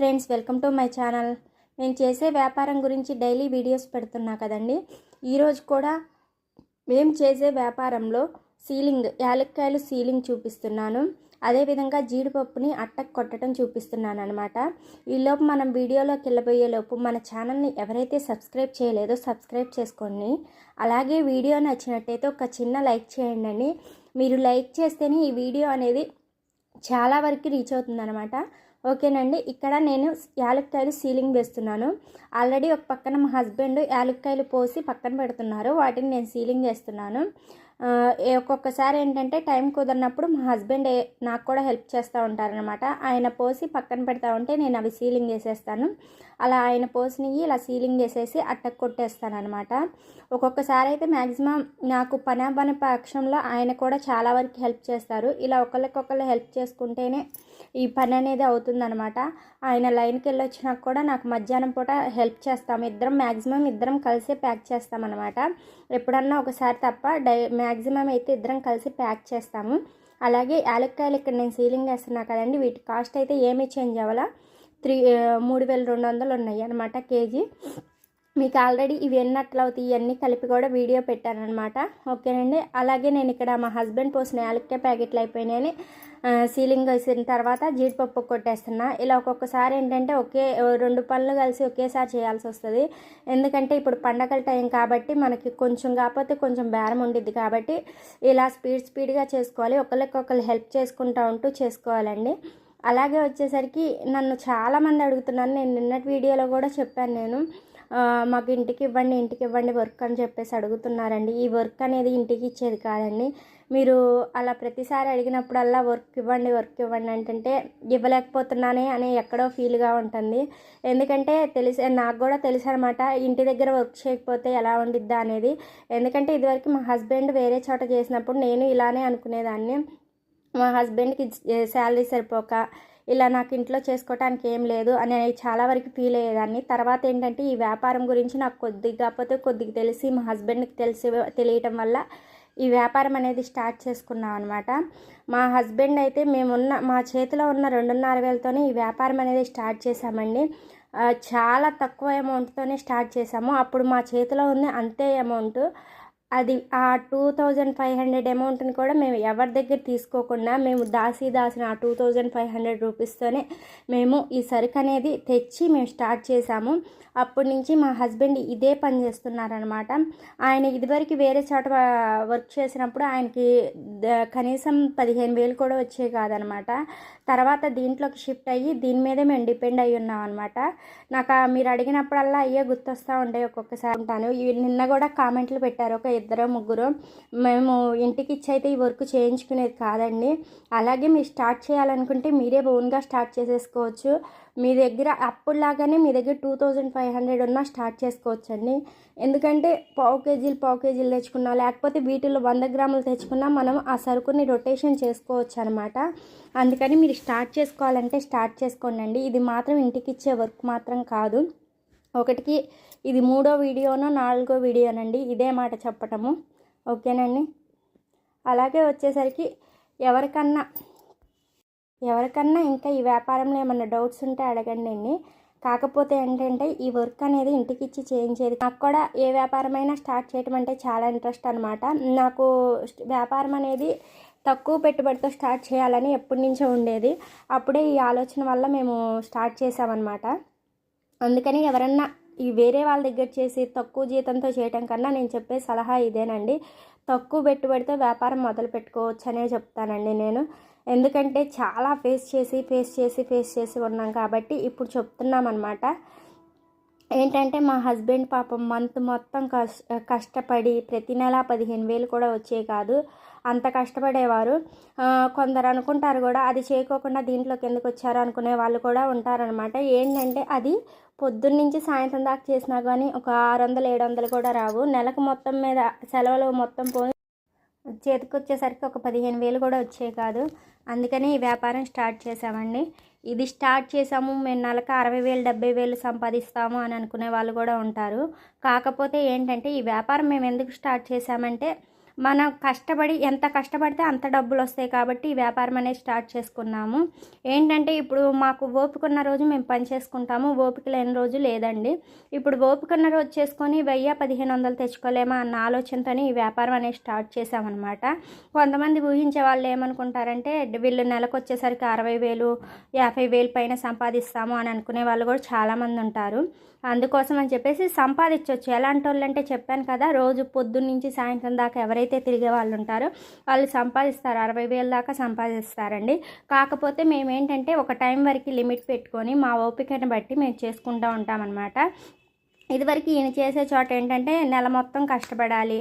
Friends welcome to my channel. నేను చేసే వ్యాపారం గురించి డైలీ వీడియోస్ పెడుతున్నా కదండి. ఈరోజు కూడా మేము చేసే వ్యాపారంలో సీలింగ్ యాలక్కాయలు సీలింగ్ చూపిస్తున్నాను. అదేవిధంగా జీడిపప్పుని అట్టకు కొట్టడం చూపిస్తున్నాను అనమాట ఈలోపు మనం వీడియోలోకి వెళ్ళబోయేలోపు మన ఛానల్ని ఎవరైతే సబ్స్క్రైబ్ చేయలేదో సబ్స్క్రైబ్ చేసుకోండి. అలాగే వీడియో నచ్చినట్టయితే ఒక చిన్న లైక్ చేయండి. మీరు లైక్ చేస్తేనే ఈ వీడియో అనేది చాలా వరకు రీచ్ అవుతుంది అనమాట ఓకేనండి. ఇక్కడ నేను యాలక్కాయలు సీలింగ్ వేస్తున్నాను. ఆల్రెడీ ఒక పక్కన మా హస్బెండ్ యాలక్కాయలు పోసి పక్కన పెడుతున్నారు. వాటిని నేను సీలింగ్ చేస్తున్నాను ఒక్కొక్కసారి ఏంటంటే టైం కుదరినప్పుడు మా హస్బెండ్ నాకు కూడా హెల్ప్ చేస్తూ ఉంటారనమాట ఆయన పోసి పక్కన పెడతా ఉంటే నేను అవి సీలింగ్ చేసేస్తాను అలా ఆయన పోసినవి ఇలా సీలింగ్ చేసేసి అట్టకు కొట్టేస్తాను అనమాట ఒక్కొక్కసారి అయితే మ్యాక్సిమం నాకు పని పని పక్షంలో ఆయన కూడా చాలా వరకు హెల్ప్ చేస్తారు. ఇలా ఒకళ్ళకొకళ్ళు హెల్ప్ చేసుకుంటేనే ఈ పని అనేది అవుతుందన్నమాట. ఆయన లైన్కి వెళ్ళి వచ్చినాక కూడా నాకు మధ్యాహ్నం పూట హెల్ప్ చేస్తాము ఇద్దరం మ్యాక్సిమం ఇద్దరం కలిసి ప్యాక్ చేస్తామన్నమాట. ఎప్పుడన్నా ఒకసారి తప్ప డై మ్యాక్సిమం అయితే ఇద్దరం కలిసి ప్యాక్ చేస్తాము. అలాగే యాలక్కాయలు ఇక్కడ నేను సీలింగ్ వేస్తున్నా కదండి వీటి కాస్ట్ అయితే ఏమీ చేంజ్ అవ్వాలా? త్రీ మూడు వేల రెండు వందలు ఉన్నాయి అనమాట కేజీ. మీకు ఆల్రెడీ ఇవి ఎన్ని అట్లా అవుతాయి ఇవన్నీ కలిపి కూడా వీడియో పెట్టానమాట ఓకేనండి? అలాగే నేను ఇక్కడ మా హస్బెండ్ పోసిన యాలక్కాయ ప్యాకెట్లు అయిపోయినాయని సీలింగ్ వేసిన తర్వాత జీడిపప్పు కొట్టేస్తున్నా. ఇలా ఒక్కొక్కసారి ఏంటంటే ఒకే రెండు పనులు కలిసి ఒకేసారి చేయాల్సి వస్తుంది. ఎందుకంటే ఇప్పుడు పండగల టైం కాబట్టి మనకి కొంచెం కాకపోతే కొంచెం బేరం ఉండిద్ది కాబట్టి ఇలా స్పీడ్ స్పీడ్గా చేసుకోవాలి. ఒకరికొకరు హెల్ప్ చేసుకుంటూ ఉంటూ చేసుకోవాలండి. అలాగే వచ్చేసరికి నన్ను చాలామంది అడుగుతున్నాను నేను నిన్నటి వీడియోలో కూడా చెప్పాను నేను. మాకు ఇంటికి ఇవ్వండి ఇంటికి ఇవ్వండి వర్క్ అని చెప్పేసి అడుగుతున్నారండి. ఈ వర్క్ అనేది ఇంటికి ఇచ్చేది కాదండి. మీరు అలా ప్రతిసారి అడిగినప్పుడల్లా వర్క్ ఇవ్వండి వర్క్ ఇవ్వండి అంటే ఇవ్వలేకపోతున్నానే అని ఎక్కడో ఫీల్గా ఉంటుంది. ఎందుకంటే తెలిసి నాకు కూడా తెలుసు అనమాట ఇంటి దగ్గర వర్క్ చేయకపోతే ఎలా ఉండిద్దా అనేది. ఎందుకంటే ఇదివరకు మా హస్బెండ్ వేరే చోట చేసినప్పుడు నేను ఇలానే అనుకునేదాన్ని. మా హస్బెండ్కి శాలరీ సరిపోక ఇలా నాకు ఇంట్లో చేసుకోవటానికి ఏం లేదు అని చాలా వరకు ఫీల్ అయ్యేదాన్ని. తర్వాత ఏంటంటే ఈ వ్యాపారం గురించి నాకు కొద్దిగా కాకపోతే కొద్దిగా తెలిసి మా హస్బెండ్కి తెలిసి తెలియటం వల్ల ఈ వ్యాపారం అనేది స్టార్ట్ చేసుకున్నాం అనమాట మా హస్బెండ్ అయితే మేమున్న మా చేతిలో ఉన్న రెండున్నర వేలతోనే ఈ వ్యాపారం అనేది స్టార్ట్ చేశామండి. చాలా తక్కువ అమౌంట్తోనే స్టార్ట్ చేసాము అప్పుడు మా చేతిలో ఉంది అంతే అమౌంట్ అది ఆ టూ థౌజండ్ ఫైవ్ హండ్రెడ్ అమౌంట్ని కూడా మేము ఎవరి దగ్గర తీసుకోకుండా మేము దాసి దాసిన ఆ టూ థౌజండ్ ఫైవ్ హండ్రెడ్ రూపీస్తోనే మేము ఈ సరుకు అనేది తెచ్చి మేము స్టార్ట్ చేసాము అప్పటి నుంచి మా హస్బెండ్ ఇదే పని చేస్తున్నారనమాట ఆయన ఇదివరకు వేరే చోట వర్క్ చేసినప్పుడు ఆయనకి కనీసం పదిహేను వేలు కూడా వచ్చేవి కాదనమాట తర్వాత దీంట్లోకి షిఫ్ట్ అయ్యి దీని మీదే మేము డిపెండ్ అయ్యి ఉన్నాం అనమాట నాకు ఆ మీరు అడిగినప్పుడల్లా అయ్యే గుర్తొస్తూ ఉంటాయి ఒక్కొక్కసారి ఉంటాను. నిన్న కూడా కామెంట్లు పెట్టారు. ఒక ఇద్దరు ముగ్గురు. మేము ఇంటికి ఇచ్చి అయితే ఈ వర్క్ చేయించుకునేది కాదండి. అలాగే మీరు స్టార్ట్ చేయాలనుకుంటే మీరే ఓన్గా స్టార్ట్ చేసేసుకోవచ్చు. మీ దగ్గర అప్పుడులాగానే మీ దగ్గర టూ థౌజండ్ ఫైవ్ హండ్రెడ్ ఉన్నా స్టార్ట్ చేసుకోవచ్చండి. ఎందుకంటే పావు కేజీలు పావు కేజీలు తెచ్చుకున్నా లేకపోతే వీటిలో వంద గ్రాములు తెచ్చుకున్నా మనం ఆ సరుకుని రొటేషన్ చేసుకోవచ్చు అనమాట అందుకని మీరు స్టార్ట్ చేసుకోవాలంటే స్టార్ట్ చేసుకోండి ఇది మాత్రం ఇంటికి ఇచ్చే వర్క్ మాత్రం కాదు. ఒకటికి ఇది మూడో వీడియోనో నాలుగో వీడియోనండి. ఇదే మాట చెప్పటము. ఓకేనండి? అలాగే వచ్చేసరికి ఎవరికన్నా ఎవరికన్నా ఇంకా ఈ వ్యాపారంలో ఏమన్నా డౌట్స్ ఉంటే అడగండి అండి. కాకపోతే ఏంటంటే ఈ వర్క్ అనేది ఇంటికి ఇచ్చి చేయించేది. నాకు కూడా ఏ వ్యాపారమైనా స్టార్ట్ చేయడం అంటే చాలా ఇంట్రెస్ట్ అనమాట నాకు వ్యాపారం అనేది తక్కువ పెట్టుబడితో స్టార్ట్ చేయాలని ఎప్పటి నుంచో ఉండేది. అప్పుడే ఈ ఆలోచన వల్ల మేము స్టార్ట్ చేసామన్నమాట అందుకని ఎవరన్నా ఈ వేరే వాళ్ళ దగ్గర చేసి తక్కువ జీతంతో చేయటం కన్నా నేను చెప్పే సలహా ఇదేనండి. తక్కువ పెట్టుబడితో వ్యాపారం మొదలు పెట్టుకోవచ్చు అనే చెప్తానండి నేను. ఎందుకంటే చాలా ఫేస్ చేసి ఫేస్ చేసి ఫేస్ చేసి ఉన్నాం కాబట్టి ఇప్పుడు చెప్తున్నాం అనమాట ఏంటంటే మా హస్బెండ్ పాపం మంత్ మొత్తం కష్ కష్టపడి ప్రతి నెల పదిహేను వేలు కూడా వచ్చే కాదు. అంత కష్టపడేవారు. కొందరు అనుకుంటారు కూడా అది చేయకోకుండా దీంట్లోకి ఎందుకు వచ్చారు అనుకునే వాళ్ళు కూడా ఉంటారనమాట ఏంటంటే అది పొద్దున్న నుంచి సాయంత్రం దాకా చేసినా కానీ ఒక ఆరు వందలు ఏడు వందలు కూడా రావు. నెలకు మొత్తం మీద సెలవులు మొత్తం పోయి చేతికి వచ్చేసరికి ఒక పదిహేను వేలు కూడా వచ్చేవి కాదు. అందుకని ఈ వ్యాపారం స్టార్ట్ చేసామండి ఇది స్టార్ట్ చేసాము మేము నెలకు అరవై వేలు డెబ్బై వేలు సంపాదిస్తాము అని అనుకునే వాళ్ళు కూడా ఉంటారు. కాకపోతే ఏంటంటే ఈ వ్యాపారం మేము ఎందుకు స్టార్ట్ చేసామంటే మనం కష్టపడి ఎంత కష్టపడితే అంత డబ్బులు వస్తాయి కాబట్టి ఈ వ్యాపారం అనేది స్టార్ట్ చేసుకున్నాము. ఏంటంటే ఇప్పుడు మాకు ఓపికన్న రోజు మేము పని చేసుకుంటాము. ఓపిక లేని రోజు లేదండి. ఇప్పుడు ఓపికన్న రోజు చేసుకొని వెయ్యి పదిహేను వందలు తెచ్చుకోలేమా అన్న ఆలోచనతోనే ఈ వ్యాపారం అనేది స్టార్ట్ చేసామన్నమాట కొంతమంది ఊహించే వాళ్ళు ఏమనుకుంటారంటే వీళ్ళు నెలకు వచ్చేసరికి అరవై వేలు యాభై వేలు పైన సంపాదిస్తాము అని అనుకునే వాళ్ళు కూడా చాలామంది ఉంటారు. అందుకోసం అని చెప్పేసి సంపాదించవచ్చు ఎలాంటి వాళ్ళు అంటే చెప్పాను కదా రోజు పొద్దున్న నుంచి సాయంత్రం దాకా ఎవరైతే తిరిగే వాళ్ళు ఉంటారో వాళ్ళు సంపాదిస్తారు. అరవై వేల దాకా సంపాదిస్తారండి. కాకపోతే మేము ఏంటంటే ఒక టైం వరకు లిమిట్ పెట్టుకొని మా ఓపికను బట్టి మేము చేసుకుంటూ ఉంటామన్నమాట. ఇదివరకు ఈయన చేసే చోట ఏంటంటే నెల మొత్తం కష్టపడాలి.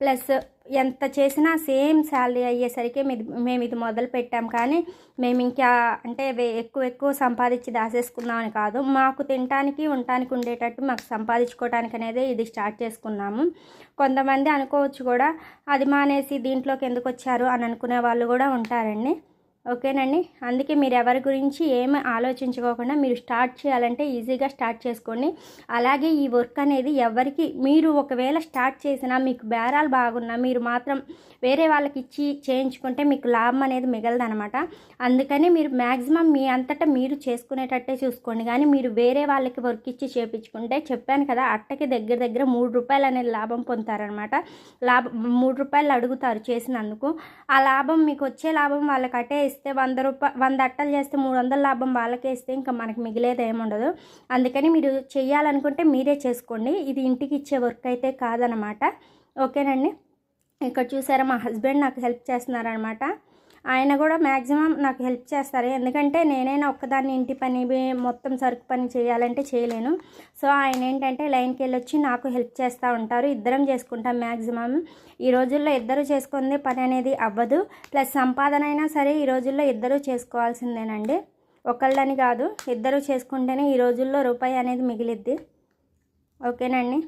ప్లస్ ఎంత చేసినా సేమ్ శాలరీ అయ్యేసరికి మేము ఇది మొదలు పెట్టాం. కానీ మేము ఇంకా అంటే వే- ఎక్కువ ఎక్కువ సంపాదించి దాసేసుకున్నామని కాదు. మాకు తినటానికి ఉండటానికి ఉండేటట్టు మాకు సంపాదించుకోవడానికి అనేది ఇది స్టార్ట్ చేసుకున్నాము. కొంతమంది అనుకోవచ్చు కూడా అది మానేసి దీంట్లోకి ఎందుకు వచ్చారు? అని అనుకునే వాళ్ళు కూడా ఉంటారండి. ఓకేనండి. అందుకే మీరు ఎవరి గురించి ఏమి ఆలోచించుకోకుండా మీరు స్టార్ట్ చేయాలంటే ఈజీగా స్టార్ట్ చేసుకోండి. అలాగే ఈ వర్క్ అనేది ఎవరికి మీరు ఒకవేళ స్టార్ట్ చేసినా మీకు బేరాలు బాగున్నా మీరు మాత్రం వేరే వాళ్ళకి ఇచ్చి చేయించుకుంటే మీకు లాభం అనేది మిగలదనమాట అందుకని మీరు మ్యాక్సిమం మీ అంతటా మీరు చేసుకునేటట్టే చూసుకోండి. కానీ మీరు వేరే వాళ్ళకి వర్క్ ఇచ్చి చేయించుకుంటే చెప్పాను కదా అట్టకి దగ్గర దగ్గర మూడు రూపాయలు అనేది లాభం పొందుతారనమాట లాభం మూడు రూపాయలు అడుగుతారు చేసినందుకు. ఆ లాభం మీకు వచ్చే లాభం వాళ్ళకి అట్టే ఇస్తే వంద రూపాయ వంద అట్టలు చేస్తే మూడు వందల లాభం వాళ్ళకే ఇస్తే ఇంకా మనకి మిగిలేది ఏముండదు అందుకని మీరు చేయాలనుకుంటే మీరే చేసుకోండి. ఇది ఇంటికి ఇచ్చే వర్క్ అయితే కాదనమాట ఓకేనండి? ఇక్కడ చూసారా మా హస్బెండ్ నాకు హెల్ప్ చేస్తున్నారనమాట. ఆయన కూడా మ్యాక్సిమం నాకు హెల్ప్ చేస్తారు. ఎందుకంటే నేనైనా ఒక్కదాన్ని ఇంటి పని మొత్తం సరుకు పని చేయాలంటే చేయలేను. సో ఆయన ఏంటంటే లైన్కి వెళ్ళొచ్చి నాకు హెల్ప్ చేస్తూ ఉంటారు. ఇద్దరం చేసుకుంటాం మ్యాక్సిమం ఈ రోజుల్లో ఇద్దరు చేసుకుందే పని అనేది అవ్వదు. ప్లస్ సంపాదన అయినా సరే ఈ రోజుల్లో ఇద్దరు చేసుకోవాల్సిందేనండి. ఒకళ్ళని కాదు ఇద్దరు చేసుకుంటేనే ఈ రోజుల్లో రూపాయి అనేది మిగిలిద్ది. ఓకేనండి?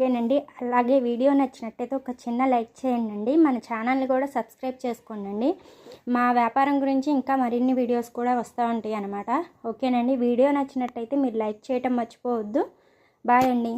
ఓకేనండి. అలాగే వీడియో నచ్చినట్టయితే ఒక చిన్న లైక్ చేయండి. మన ఛానల్ని కూడా సబ్స్క్రైబ్ చేసుకోండి మా వ్యాపారం గురించి ఇంకా మరిన్ని వీడియోస్ కూడా వస్తూ ఉంటాయి అన్నమాట ఓకేనండి. వీడియో నచ్చినట్టయితే మీరు లైక్ చేయటం మర్చిపోవద్దు. బాయ్ అండి.